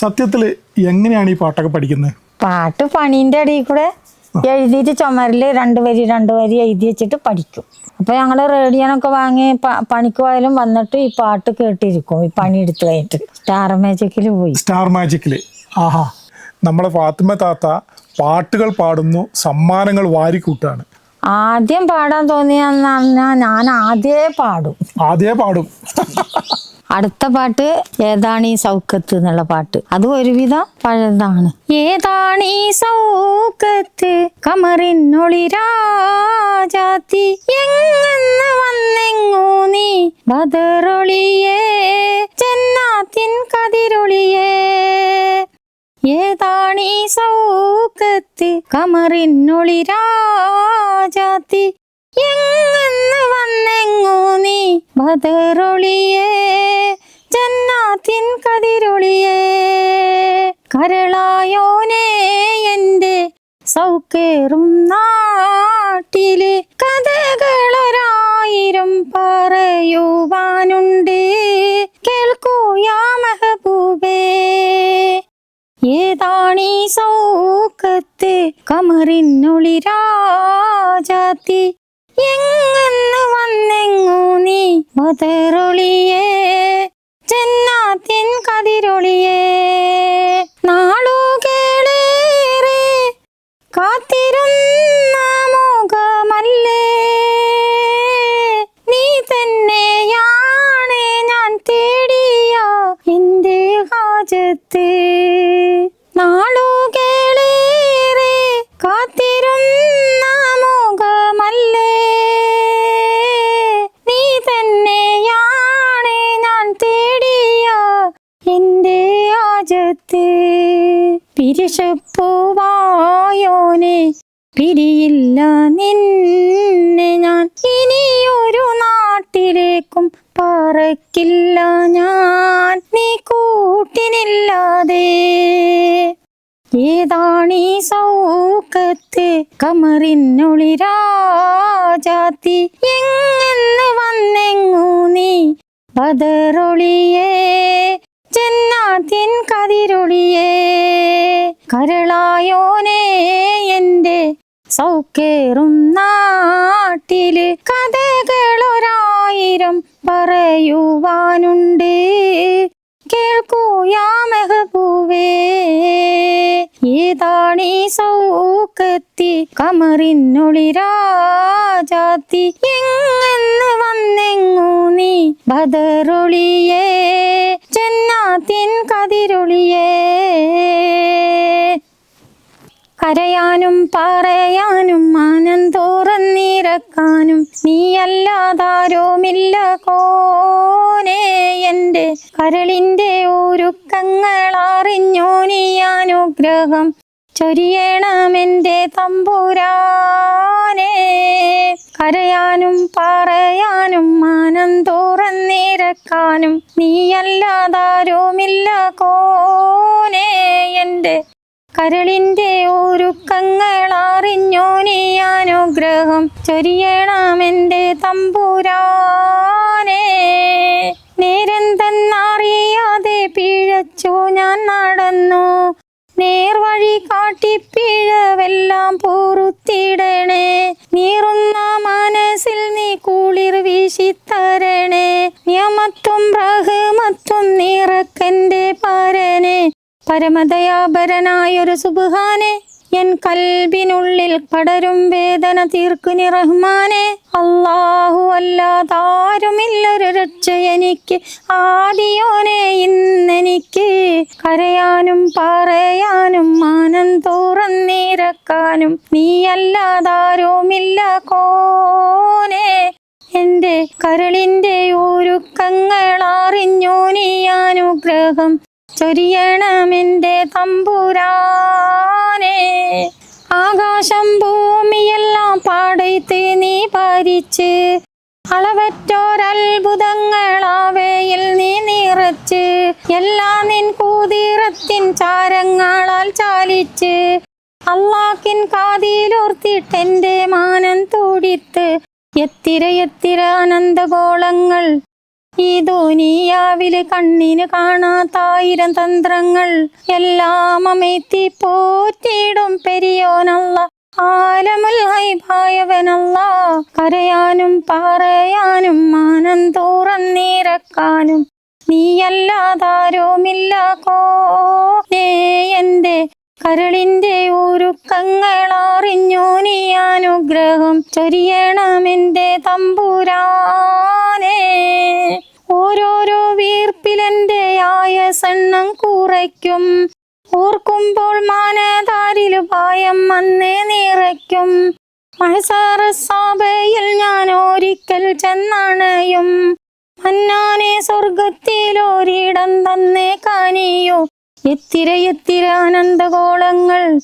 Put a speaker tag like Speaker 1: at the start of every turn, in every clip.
Speaker 1: സത്യത്തിൽ എങ്ങനെയാണ് ഈ പാട്ടൊക്കെ പഠിക്കുന്നത്?
Speaker 2: പാട്ട് പണീന്റെ അടിയിൽ കൂടെ എഴുതിയിട്ട് ചുമരിൽ രണ്ട് വരി രണ്ട് വരി എഴുതി വെച്ചിട്ട് പഠിക്കും. അപ്പോൾ ഞങ്ങൾ റേഡിയോനൊക്കെ വാങ്ങി പണിക്ക് പോയാലും വന്നിട്ട് ഈ പാട്ട് കേട്ടിരിക്കും ഈ പണി എടുത്തു കഴിഞ്ഞിട്ട്. സ്റ്റാർ മാജിക്കിൽ പോയി.
Speaker 1: സ്റ്റാർ മാജിക്കിൽ ആഹാ. നമ്മളെ ഫാത്തിമ താത്ത പാട്ടുകൾ പാടുന്നു സമ്മാനങ്ങൾ വാരിക്കൂട്ടാണ്.
Speaker 2: ആദ്യം പാടാൻ തോന്നിയെന്ന് പറഞ്ഞാൽ ഞാൻ ആദ്യമേ പാടും.
Speaker 1: ആദ്യമേ പാടും.
Speaker 2: അടുത്ത പാട്ട് ഏതാണീ സൗക്കത്ത് എന്നുള്ള പാട്ട്? അത് ഒരുവിധം പഴയതാണ്. ഏതാണീ സൗക്കത്ത്? കമറിനൊളിരാജാത്തി എങ്ങന്ന് വന്നെങ്ങോ നീ? ബദറൊളിയേ ചെന്നാത്തിൻ കതിരൊളിയേ. ഏതാണീ സൗക്കത്ത്? കമറിനൊളിരാജാത്തി എങ്ങന്ന് വന്നെങ്ങോ നീ? ബദറൊളിയേ ജന്നാത്തിൻ കതിരൊളിയേ. കരളായോനേ എന്റെ സൗക്കേറും നാട്ടിൽ കഥകളൊരായിരം പറയുവാനുണ്ട്. കേൾക്കൂ യാ മെഹബൂബേ. ഏതാണീ സൗക്കത്ത് കമറിനൊളിരാജാത്തി എങ്ങന്ന് വന്നെങ്ങു നീ? ബദറൊളിയേ ജന്നാത്തിൻ കതിരൊളിയേ. നാളുകളേറെ കാത്തിരുന്ന മുഖമല്ലേ? നീ തന്നെയാണ് ഞാൻ തേടിയ എന്റെ ഹാജത്ത് പറക്കില്ല ഞാൻ നീ കൂട്ടിനില്ലാതെ. ഏതാണീ സൗക്കത്ത് കമറിനൊളിരാജാത്തി എങ്ങന്ന് വന്നെങ്ങു നീ? ബദറൊളിയേ ജന്നാത്തിൻ കതിരൊളിയേ. കരളായോനേ എന്റെ സൗക്കേറും നാട്ടിൽ കഥകളൊരായിരം പറയുവാനുണ്ട്. കേൾക്കൂ യാ മെഹബൂവേ ഏതാണീ സൗക്കത്തി കമറിന്നൊളിരാജാത്തി എങ്ങെന്ന് വന്നെങ്ങു നീ ബദറൊളിയേ? ജന്നാത്തിൻ കതിരൊളിയേ? കരയാനും പറയാനും മാനം നീ നീയല്ലാതാരോമില്ല കോനെ എന്റെ കരളിന്റെ ഒരുക്കങ്ങൾ അറിഞ്ഞോ നീ അനുഗ്രഹം ചൊരിയണമെന്റെ തമ്പുരാനെ. കരയാനും പറയാനും മാനം നീ നീയല്ലാതാരോമില്ല കോനെ എന്റെ കരളിന്റെ ഒരുക്കങ്ങൾ അറിഞ്ഞോ നീ? അനുഗ്രഹം ചൊരിയണമെന്റെ തമ്പുരാനേ. നേരെന്തെന്നറിയാതെ പിഴച്ചു ഞാൻ നടന്നു. നേർവഴി കാട്ടിപ്പിഴവെല്ലാം പൊറുത്തിടണേ. പരമദയാപരനായൊരു സുബുഹാനെ എൻ കൽബിനുള്ളിൽ പടരും വേദന തീർക്കുനി റഹ്മാനെ. അള്ളാഹു അല്ലാതാരുമില്ലൊരു രക്ഷ എനിക്ക് ആദിയോനെ ഇന്നെനിക്ക്. കരയാനും പറയാനും മാനം തുറന്നിരക്കാനും നീയല്ലാതാരുമില്ല കോനെ. എന്റെ കരളിന്റെ ഒരുക്കങ്ങൾ അറിഞ്ഞോ നീ അനുഗ്രഹം ചൊരിയണമെന്റെ തമ്പുരാനെ. ആകാശം ഭൂമിയെല്ലാം പാടത്ത് നീ പാരിച്ച് അളവറ്റോരത്ഭുതങ്ങളാവയിൽ നീ നിറച്ച് എല്ലാ നിൻ കൂതിറത്തിൻ ചാരങ്ങളാൽ ചാലിച്ച് അള്ളാക്കിൻ കാതിലോർത്തിട്ടെന്റെ മാനം തൂടിത്ത് എത്തിര എത്തിര അനന്തഗോളങ്ങൾ ഈ ദുനിയാവിൽ കണ്ണിന് കാണാത്തായിരം തന്ത്രങ്ങൾ എല്ലാം അമേത്തി പോറ്റിയിടും പെരിയോനല്ല. ആലമുൽ ഹൈഭായവനല്ല കരയാനും പറയാനും മാനം തുറന്നിരക്കാനും നീയല്ലാതാരോമില്ല കോനേ എന്റെ കരളിന്റെ ഒരുക്കങ്ങൾ അറിഞ്ഞോ. നീ അനുഗ്രഹം ചൊരിയണമെന്റെ തമ്പുരാനേ. ഓരോരോ വീർപ്പിലെന്റെ ആയസെണ്ണം കുറയ്ക്കും. ഓർക്കുമ്പോൾ മാനതാരിൽ പായം വന്നേ നിറയ്ക്കും. മഹസാറ സഭയിൽ ഞാൻ ഒരിക്കൽ ചെന്നണയും. മന്നാനെ സ്വർഗത്തിലൊരിടം തന്നേ കാനിയോ എത്തിര എത്തിര ആനന്ദഗോളങ്ങൾ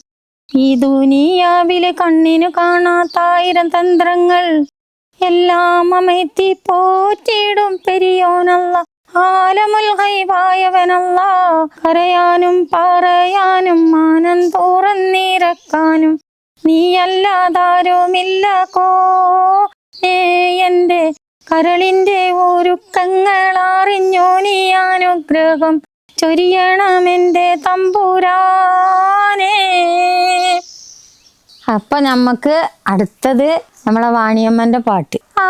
Speaker 2: ഈ ദുനിയാവിലെ കണ്ണിനു കാണാത്തായിരം തന്ത്രങ്ങൾ. എല്ലാം അമൈത്തി പോറ്റിയിടും പെരിയോനല്ല. ആലമുൽ ഹൈവായവനല്ല. കരയാനും പറയാനും മാനം തുറന്നിരക്കാനും നീയല്ലാതാരുമില്ല കോ. എന്റെ കരളിന്റെ ഒരുക്കങ്ങൾ അറിഞ്ഞോ നീ അനുഗ്രഹം? ചൊരിയണമെന്റെ തമ്പുരാനേ. അപ്പൊ നമ്മക്ക് അടുത്തത് നമ്മളെ വാണിയമ്മന്റെ പാട്ട് ആ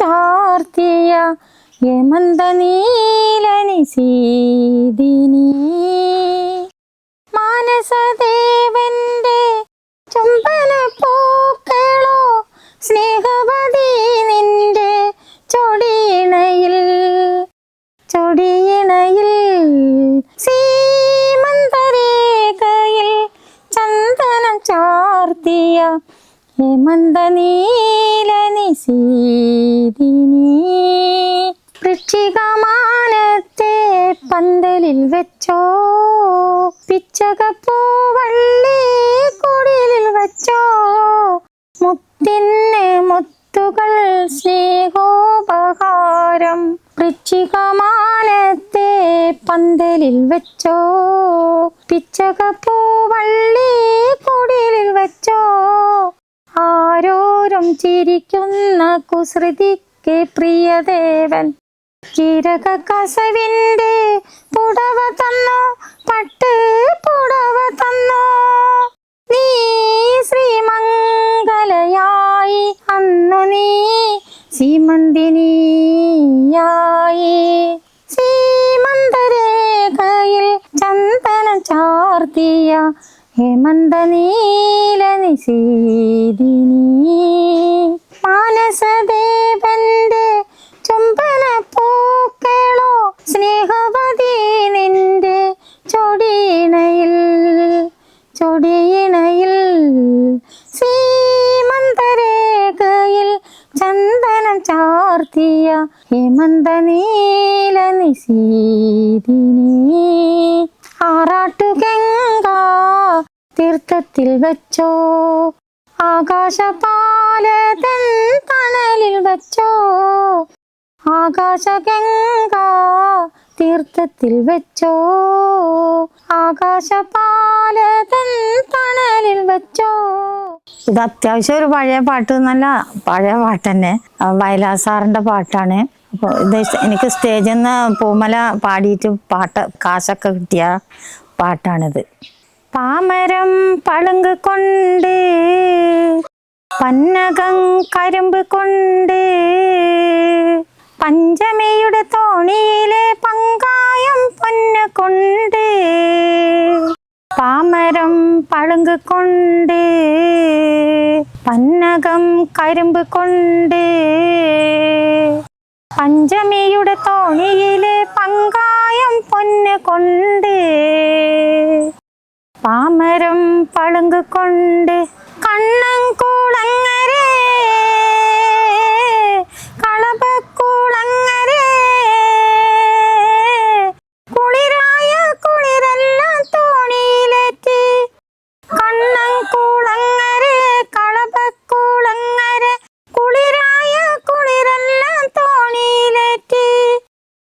Speaker 2: ചാർത്തിയ യമന്ത മാനസദേവന്റെ ചുംബന പൂക്കളോ സ്നേഹവതി നിന്റെ ചൊടിയിണയിൽ. ചൊടിയിണയിൽ സീമന്തരേഖയിൽ ചന്ദനം ചാർത്തിയ ഹേമന്ത നീലനി സീതിനി വൃശ്ചികമാനത്തെ പന്തലിൽ വെച്ചോ? പിച്ചകപ്പൂവള്ളി കുടിലിൽ വെച്ചോ? മുത്തിന് മുത്തുകൾ സ്നേഹോപഹാരം. വൃശ്ചികമാനത്തെ പന്തലിൽ വെച്ചോ? പിച്ചകപ്പൂവള്ളി കുടിലിൽ വെച്ചോ? ആരോരും ചിരിക്കുന്ന കുസൃതിക്ക് പ്രിയദേവൻ. ചിരക കസവിന്റെ ഹേമന്ത നീല നിശീദിനി മാനസദേവന്റെ ചുംബന പൂക്കളോ സ്നേഹവതി നിന്റെ ചൊടിയിണയിൽ ചൊടിയിണയിൽ. ശ്രീമന്തരേഖയിൽ ചന്ദനം ചാർത്തിയ ഹേമന്ത നീല നിശീദിനി ആറാട്ടുഗംഗ തീർത്ഥത്തിൽ വെച്ചോ? ആകാശപാലതൻ തണലിൽ വെച്ചോ? ആകാശഗംഗ തീർത്ഥത്തിൽ വെച്ചോ? ആകാശപാലതൻ തണലിൽ വെച്ചോ? ഇത് അത്യാവശ്യം ഒരു പഴയ പാട്ട് എന്നല്ല പഴയ പാട്ട് തന്നെ. വയലാർ പാട്ടാണ്. അപ്പോൾ ഇത് എനിക്ക് സ്റ്റേജിൽ നിന്ന് പൂമല പാടിയിട്ട് പാട്ട് കാശൊക്കെ കിട്ടിയ പാട്ടാണിത്. പാമരം പളുങ്ക് കൊണ്ട് പന്നകം കരിമ്പ് കൊണ്ട് പഞ്ചമിയുടെ തോണിയിലെ പങ്കായം പൊന്ന് കൊണ്ട് പാമരം പളുങ്ക് பாமரம் பழுங்கு கொண்டு கண்ணங்கூடங்கரே களபக்கூடங்கரே குளிராய குளிரெல்லாம் தோணியிலேற்றி கண்ணங்கூடங்கரே களபக்கூடங்கரே குளிராய குளிரெல்லாம் தோணியிலேற்றி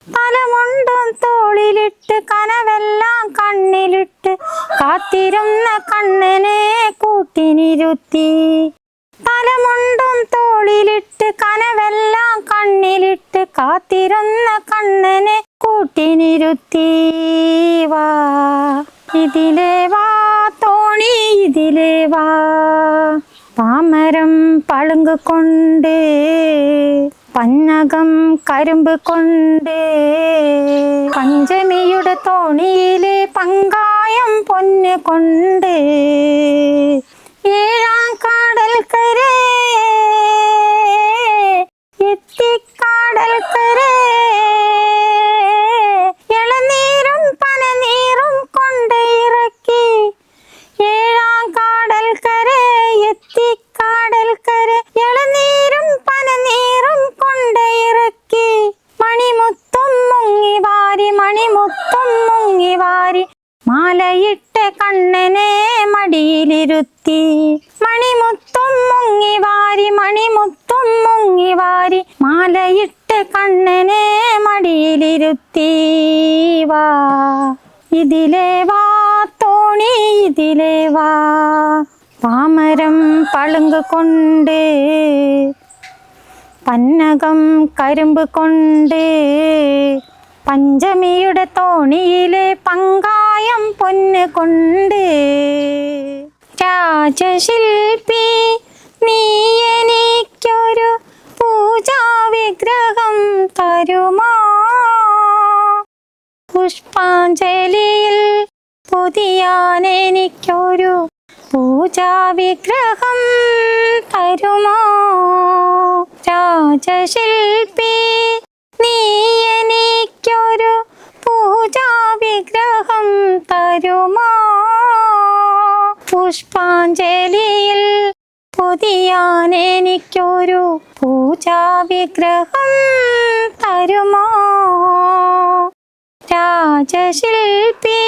Speaker 2: തലമുണ്ടും തോളിലിട്ട് കനവെല്ലാം കണ്ണിലിട്ട് കാത്തിരുന്ന കണ്ണനെ കൂട്ടിനിരുത്തി. തലമുണ്ടും തോളിലിട്ട് കനവെല്ലാം കണ്ണിലിട്ട് കാത്തിരുന്ന കണ്ണനെ കൂട്ടിനിരുത്തി. വാ ഇതിലെ വാ തോണി ഇതിലെ വാ. പാമരം പളുങ്ക് കൊണ്ട് പന്നകം കരുമ്പ് കൊണ്ട്. പഞ്ചമിയുടെ തോണിയിലെ പങ്കായം പൊന്ന് കൊണ്ട്. വാരി മാലയിട്ട കണ്ണനെ മടിയിലിരുത്തി വാ. ഇതിലെ വാ തോണി ഇതിലെ വാ. പാമരം പളുങ്ക് കൊണ്ട് പന്നകം കരുമ്പ് കൊണ്ട് പഞ്ചമിയുടെ തോണിയിലെ പങ്കായം പൊന്ന് കൊണ്ട്. രാജശില്പി നീ തരുമോ? പുഷ്പാഞ്ജലിയിൽ പൊതിയാൻ എനിക്കൊരു പൂജാ വിഗ്രഹം തരുമോ? രാജശില്പി നീ എനിക്കൊരു പൂജാവിഗ്രഹം തരുമോ? പുഷ്പാഞ്ജലിയിൽ പൊതിയാൻ എനിക്കൊരു പൂജാവിഗ്രഹം തരുമോ? രാജശില്പി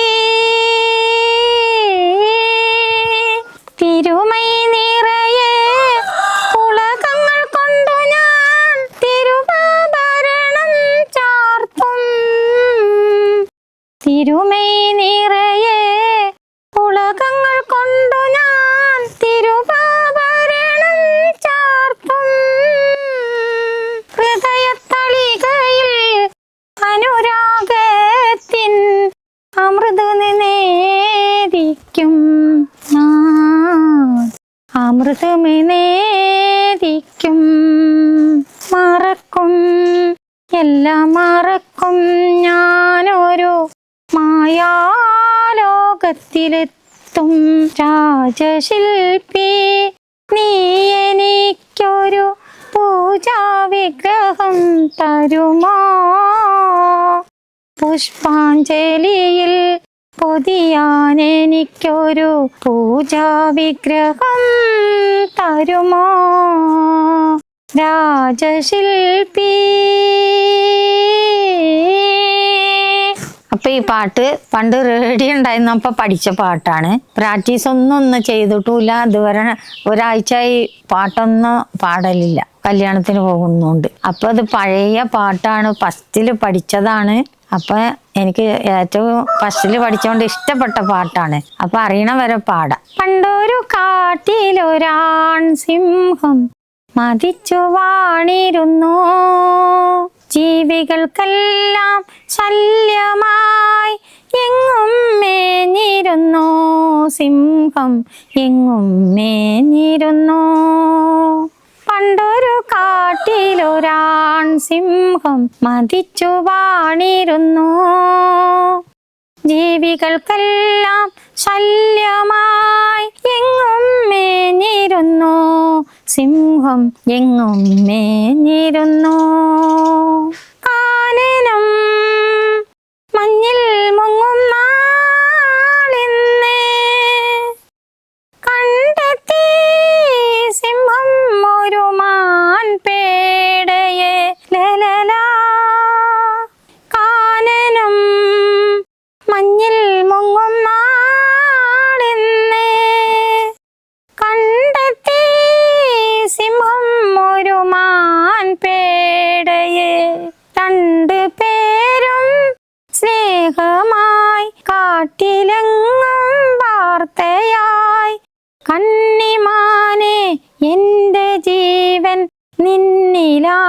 Speaker 2: നേദിക്കും മറക്കും. എല്ലാം മറക്കും. ഞാനൊരു മായാലോകത്തിലെത്തും. രാജശില്പി നീ എനിക്കൊരു പൂജാവിഗ്രഹം തരുമോ? പുഷ്പാഞ്ജലിയിൽ പൊതിയാൻ എനിക്കൊരു പൂജാ വിഗ്രഹം തരുമോ? രാജശില്പി. അപ്പൊ ഈ പാട്ട് പണ്ട് റേഡിയോ ഉണ്ടായിരുന്നപ്പോ പഠിച്ച പാട്ടാണ്. പ്രാക്ടീസ് ഒന്നും ഒന്നും ചെയ്തിട്ടില്ല ഇതുവരെ ഒരാഴ്ചയായി പാട്ടൊന്നും പാടലില്ല. കല്യാണത്തിന് പോകുന്നുണ്ട്. അപ്പൊ അത് പഴയ പാട്ടാണ്. ഫസ്റ്റിൽ പഠിച്ചതാണ്. അപ്പൊ എനിക്ക് ഏറ്റവും ഫസ്റ്റിൽ പഠിച്ചുകൊണ്ട് ഇഷ്ടപ്പെട്ട പാട്ടാണ്. അപ്പൊ അറിയണം വരെ പാടാം. പണ്ടൊരു കാട്ടിലൊരാൺ സിംഹം മതിച്ചു വാണിരുന്നു. ജീവികൾക്കെല്ലാം ശല്യമായി എങ്ങും മേഞ്ഞിരുന്നു. സിംഹം എങ്ങും മേഞ്ഞിരുന്നു. കാട്ടിലൊരാൺ സിംഹം മതിച്ചു വാണിരുന്നു. ജീവികൾക്കെല്ലാം ശല്യമായി എങ്ങും മേഞ്ഞിരുന്നു. സിംഹം എങ്ങും മേഞ്ഞിരുന്നു. കാനനം മഞ്ഞിൽ മുങ്ങും നിന്നിലാണെന്നേ.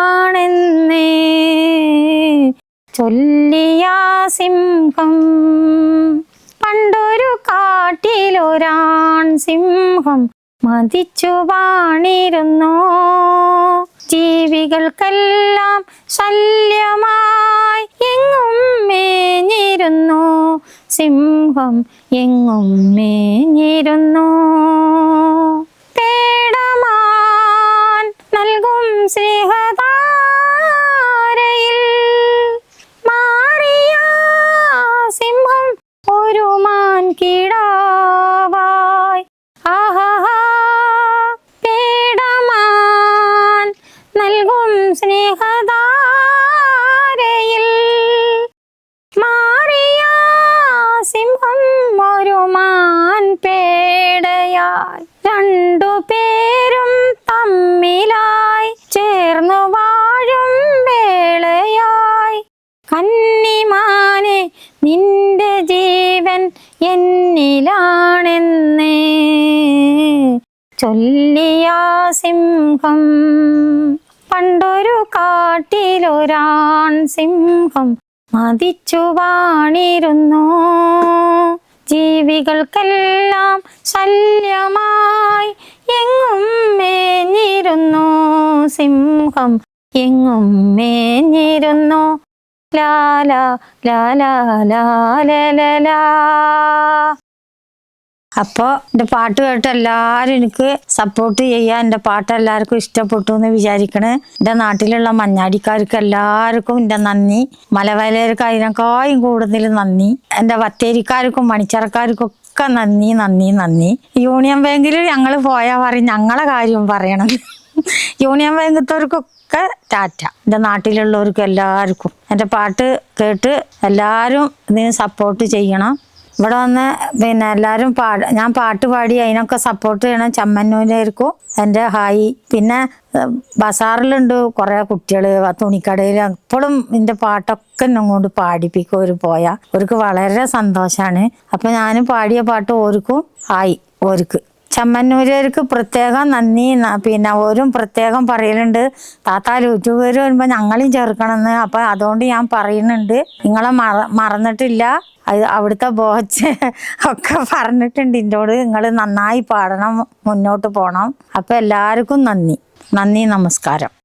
Speaker 2: ചൊല്ലിയ സിംഹം പണ്ടൊരു കാട്ടിലൊരാൺ സിംഹം മതിച്ചു വാണിരുന്നു. ജീവികൾക്കെല്ലാം ശല്യമായി എങ്ങും മേഞ്ഞിരുന്നു. സിംഹം എങ്ങും മേഞ്ഞിരുന്നു. പേടമാൻ നൽകും സ്നേഹതാരയിൽ എന്നിലാണെന്നേ. ചൊല്ലിയ സിംഹം പണ്ടൊരു കാട്ടിലൊരാൺ സിംഹം മതിച്ചു വാണിരുന്നു. ജീവികൾക്കെല്ലാം ശല്യമായി എങ്ങും മേഞ്ഞിരുന്നു സിംഹം എങ്ങും മേഞ്ഞിരുന്നു അപ്പോൾ എന്റെ പാട്ട് കേട്ട് എല്ലാവരും എനിക്ക് സപ്പോർട്ട് ചെയ്യുക എന്റെ പാട്ട് എല്ലാവർക്കും ഇഷ്ടപ്പെട്ടു എന്ന് വിചാരിക്കണ്. എന്റെ നാട്ടിലുള്ള മഞ്ഞാടിക്കാർക്ക് എല്ലാവർക്കും എന്റെ നന്ദി. മലവയലർക്ക് അതിനേക്കാളും കൂടുതൽ നന്ദി. എന്റെ വത്തേരിക്കാർക്കും മണിച്ചറക്കാർക്കും ഒക്കെ നന്ദി നന്ദി നന്ദി. യൂണിയൻ ബാങ്കിൽ ഞങ്ങൾ പോയാൽ പറയും ഞങ്ങളെ കാര്യം പറയണം. യൂണിയൻ ബാങ്കത്തവർക്കൊക്കെ ടാറ്റ. എന്റെ നാട്ടിലുള്ളവർക്കും എല്ലാവർക്കും. എന്റെ പാട്ട് കേട്ട് എല്ലാവരും ഇതിന് സപ്പോർട്ട് ചെയ്യണം. ഇവിടെ വന്ന് പിന്നെ എല്ലാവരും പാട് ഞാൻ പാട്ട് പാടി അതിനൊക്കെ സപ്പോർട്ട് ചെയ്യണം. ചമ്മന്നൂരായിരിക്കും എന്റെ ഹായി. പിന്നെ ബസാറിലുണ്ട് കുറേ കുട്ടികൾ. തുണിക്കടയിൽ എപ്പോഴും എന്റെ പാട്ടൊക്കെ എന്നെ കൊണ്ട് പാടിപ്പിക്കും ഒരു പോയാൽ അവർക്ക് വളരെ സന്തോഷമാണ് അപ്പം ഞാൻ പാടിയ പാട്ട് ഓർക്കും. ഹായ്. ഓർക്ക്. ചമ്മന്നൂരർക്ക് പ്രത്യേകം നന്ദി. പിന്നെ ഓരും പ്രത്യേകം പറയലുണ്ട്. താത്ത യൂട്യൂബർ വരുമ്പോൾ ഞങ്ങളും ചേർക്കണമെന്ന് അപ്പം അതുകൊണ്ട് ഞാൻ പറയുന്നുണ്ട്. നിങ്ങളെ മറ മറന്നിട്ടില്ല. അത് അവിടുത്തെ ബോച്ച് ഒക്കെ പറഞ്ഞിട്ടുണ്ട് എന്നോട് നിങ്ങൾ നന്നായി പാടണം മുന്നോട്ട് പോകണം അപ്പം എല്ലാവർക്കും നന്ദി. നന്ദി നമസ്കാരം.